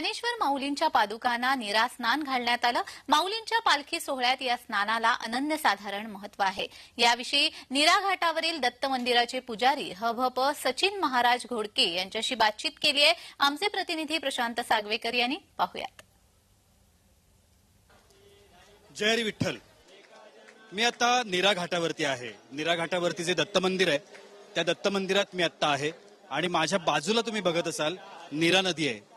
ज्ञानेश्वर माऊलींच्या पादुकांना निरा स्नान घालण्यात आलं. माऊलींच्या पालखी सोहळ्यात या स्नानाला अनन्यसाधारण महत्त्व आहे. याविषयी निरा घाटावरील दत्त मंदिराचे पुजारी हभप सचिन महाराज घोडके यांच्याशी बातचीत केली आहे. आमचे प्रतिनिधी प्रशांत सागवेकर यांनी पाहुयात. जय विठ्ठल. मी आता निरा घाटावरती आहे. निरा घाटावरती जे दत्त मंदिर आहे त्या दत्त मंदिरात मी आता आहे. आणि माझ्या बाजूला तुम्ही बघत असाल निरा नदी आहे.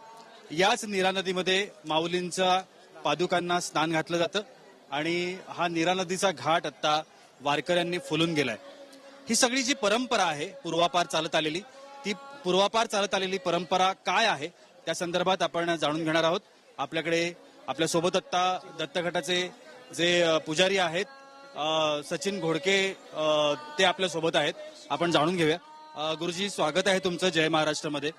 याच नीरा नदीमध्ये माऊलींचा पादुकांना स्नान घातलं जातं आणि हा नीरा नदीचा घाट आता वारकऱ्यांनी फुलून गेलाय. ही सगळी जी परंपरा आहे पूर्वापार चालत आलेली ती पूर्वापार चालत आलेली परंपरा काय आहे त्या संदर्भात आपण जाणून घेणार आहोत. आपल्याकडे आपल्यासोबत आत्ता दत्तगटाचे दत्तघटाचे जे पुजारी आहेत सचिन घोडके ते आपल्यासोबत आहेत. आपण जाणून घेऊया. गुरुजी स्वागत आहे तुमचं जय महाराष्ट्रामध्ये.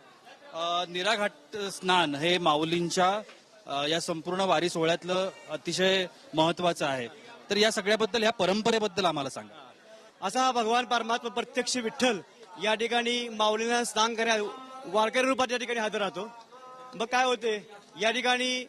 निराघाट स्नान हे माऊलींच्या या संपूर्ण वारी सोहळ्यातलं अतिशय महत्वाचं आहे. तर या सगळ्याबद्दल या परंपरेबद्दल आम्हाला सांगा. असा हा भगवान परमात्मा प्रत्यक्ष विठ्ठल या ठिकाणी माऊलींना स्नान करा वारकरी रूपात या ठिकाणी हजर राहतो. मग काय होते? या ठिकाणी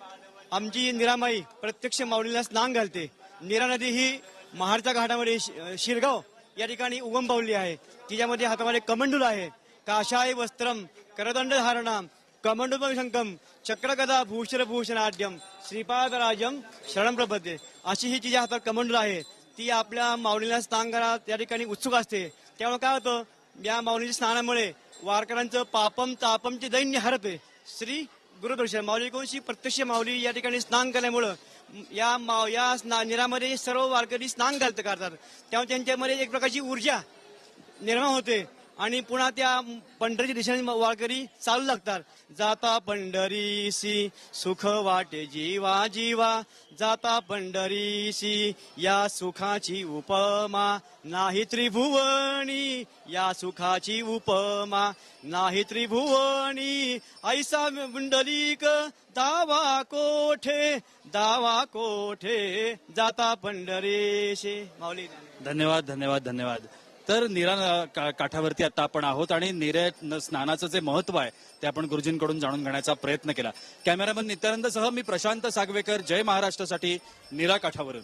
आमची निरामाई प्रत्यक्ष माऊलीला स्नान घालते. निरा नदी ही महाडच्या घाटामध्ये शिरगाव या ठिकाणी उगम पावली आहे. तिच्यामध्ये हातामध्ये कमंडूल आहे. काशाय वस्त्रम करदंड धारणा कमंडूपम चक्रकदा चक्रगदा भूषण भूषणाढ्यम श्रीपादराजम शरण प्रपदे अशी ही तिच्या हातात कमंडूल आहे. ती आपल्या माऊलीला स्नान करा त्या ठिकाणी उत्सुक असते. त्यामुळे काय होतं? या माऊलीच्या स्नानामुळे वारकऱ्यांचं पापम तापमचे दैन्य हरपे. श्री गुरुदर्शन माऊली कोणशी प्रत्यक्ष माऊली या ठिकाणी स्नान केल्यामुळं या माव या स्ना निरामध्ये सर्व वारकरी स्नान घालत करतात. त्यामुळे त्यांच्यामध्ये एक प्रकारची ऊर्जा निर्माण होते. आणि पुन्हा त्या पंढरीच्या दिशेने वारकरी चालू लागतात. जाता पंढरीसी सुख वाटे जीवा जीवा. जाता पंढरीसी या सुखाची उपमा. नाही त्रिभुवनी या सुखाची उपमा. नाही त्रिभुवनी ऐसा पुंडलिक दावा कोठे? दावा कोठे? जाता पंढरीशी. माऊली. धन्यवाद धन्यवाद धन्यवाद. तर नीरा काठावरती आता आपण आहोत आणि नीरे स्नानाचं जे महत्त्व आहे ते आपण गुरुजींकडून जाणून घेण्याचा प्रयत्न केला. कॅमेरामन नित्यानंद सह मी प्रशांत सागवेकर जय महाराष्ट्रासाठी नीरा काठावरून.